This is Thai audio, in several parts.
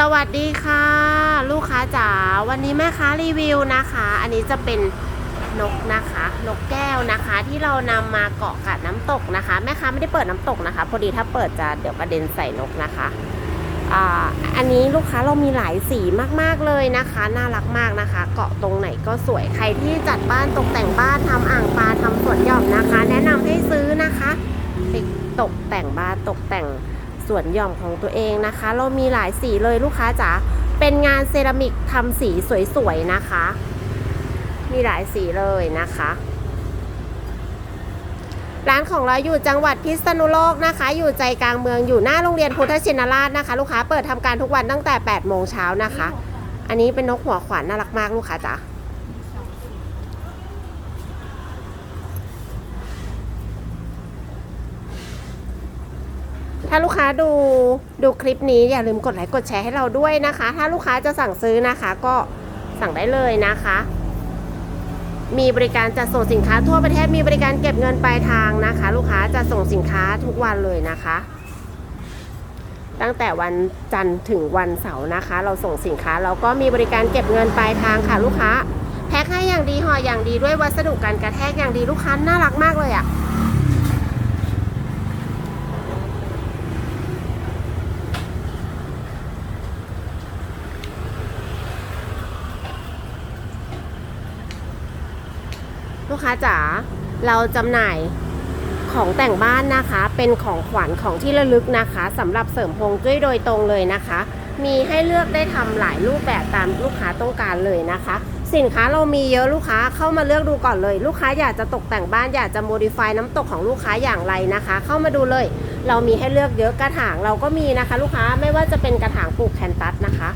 สวัสดีค่ะ ลูกค้าจ๋าวันนี้แม่ค้ารีวิวนะคะ อันนี้จะเป็นนกนะคะ นกแก้วนะคะ ที่เรานำมาเกาะกับน้ำตกนะคะ แม่ค้าไม่ได้เปิดน้ำตกนะคะ พอดีถ้าเปิดจะเดี๋ยวกระเด็นใส่นกนะคะอ่าอันนี้ลูกค้าเรามีหลายสีมากๆเลยนะคะ น่ารักมากนะคะ เกาะตรงไหนก็สวยใครที่จัดบ้านตกแต่งบ้านทำอ่างปลาทำสวนหย่อมนะคะ แนะนำให้ซื้อนะคะตกแต่งบ้านตกแต่ง สวนหย่อมของตัวเองนะคะ เรามีหลายสีเลยลูกค้าจ๋าเป็นงานเซรามิกทำสีสวยๆนะคะ มีหลายสีเลยนะคะร้านของเราอยู่จังหวัดพิษณุโลกนะคะ อยู่ใจกลางเมืองอยู่หน้าโรงเรียนพุทธชินราชนะคะ ลูกค้าเปิดทำการทุกวันตั้งแต่8โมงเช้านะคะ อันนี้เป็นนกหัวขวานน่ารักมากลูกค้าจ๋าาลูกค้าดูดูคลิปนี้อย่าลืมกดไลค์กดแชร์ให้เราด้วยนะคะ ถ้าลูกค้าจะสั่งซื้อนะคะ ก็สั่งได้เลยนะคะ มีบริการจัดส่งสินค้าทั่วประเทศมีบริการเก็บเงินปลายทางนะคะ ลูกค้าจะส่งสินค้าทุกวันเลยนะคะ ตั้งแต่วันจันทร์ถึงวันเสาร์นะคะ เราส่งสินค้าเราก็มีบริการเก็บเงินปลายทางค่ะ ลูกค้าแพ็คให้อย่างดีห่ออย่างดีด้วยวัสดุการกระแทกอย่างดีลูกค้าน่ารักมากเลยอะ ลูกค้าจ๋าเราจำหน่ายของแต่งบ้านนะคะ เป็นของขวัญของที่ระลึกนะคะสำหรับเสริมพงจุ้ยโดยตรงเลยนะคะ มีให้เลือกได้ทำหลายรูปแบบตามลูกค้าต้องการเลยนะคะ สินค้าเรามีเยอะลูกค้าเข้ามาเลือกดูก่อนเลย ลูกค้าอยากจะตกแต่งบ้านอยากจะโมดิฟายน้ำตกของลูกค้าอย่างไรนะคะ เข้ามาดูเลย เรามีให้เลือกเยอะกระถางเราก็มีนะคะ ลูกค้าไม่ว่าจะเป็นกระถางปลูกแคนตัสนะคะ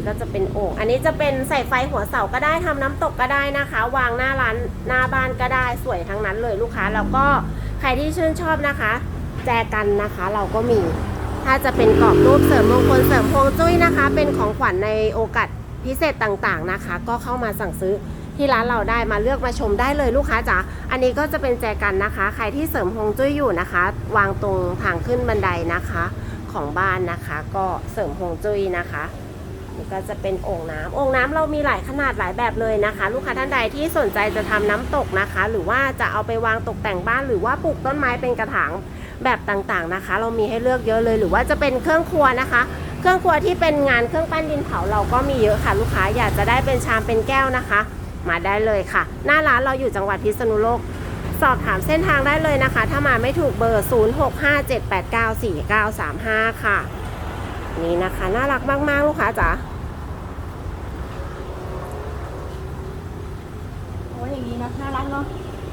นี้ก็จะเป็นโอ่งอันนี้จะเป็นใส่ไฟหัวเสาก็ได้ทำน้ำตกก็ได้นะคะ วางหน้าร้านหน้าบ้านก็ได้สวยทั้งนั้นเลยลูกค้าแล้วก็ใครที่ชื่นชอบนะคะ แจกันนะคะเราก็มี ถ้าจะเป็นกรอบรูปเสริมมงคลเสริมพวงจุ้ยนะคะ เป็นของขวัญในโอกาสพิเศษต่างๆนะคะ ก็เข้ามาสั่งซื้อที่ร้านเราได้มาเลือกมาชมได้เลยลูกค้าจ๋าอันนี้ก็จะเป็นแจกันนะคะ ใครที่เสริมพวงจุ้ยอยู่นะคะ วางตรงทางขึ้นบันไดนะคะของบ้านนะคะ ก็เสริมพวงจุ้ยนะคะ นี่ก็จะเป็นโอ่งน้ำโอ่งน้ำเรามีหลายขนาดหลายแบบเลยนะคะ ลูกค้าท่านใดที่สนใจจะทำน้ำตกนะคะ หรือว่าจะเอาไปวางตกแต่งบ้านหรือว่าปลูกต้นไม้เป็นกระถางแบบต่างๆนะคะ เรามีให้เลือกเยอะเลย หรือว่าจะเป็นเครื่องครัวนะคะ เครื่องครัวที่เป็นงานเครื่องปั้นดินเผาเราก็มีเยอะค่ะ ลูกค้าอยากจะได้เป็นชามเป็นแก้วนะคะ มาได้เลยค่ะ หน้าร้านเราอยู่จังหวัดพิษณุโลกสอบถามเส้นทางได้เลยนะคะ ถ้ามาไม่ถูกเบอร์ 0657894935 ค่ะ นี่นะคะ น่ารักมากๆ ลูกค้าจ๋าโอ้ยอย่างนี้นะน่ารักเนาะ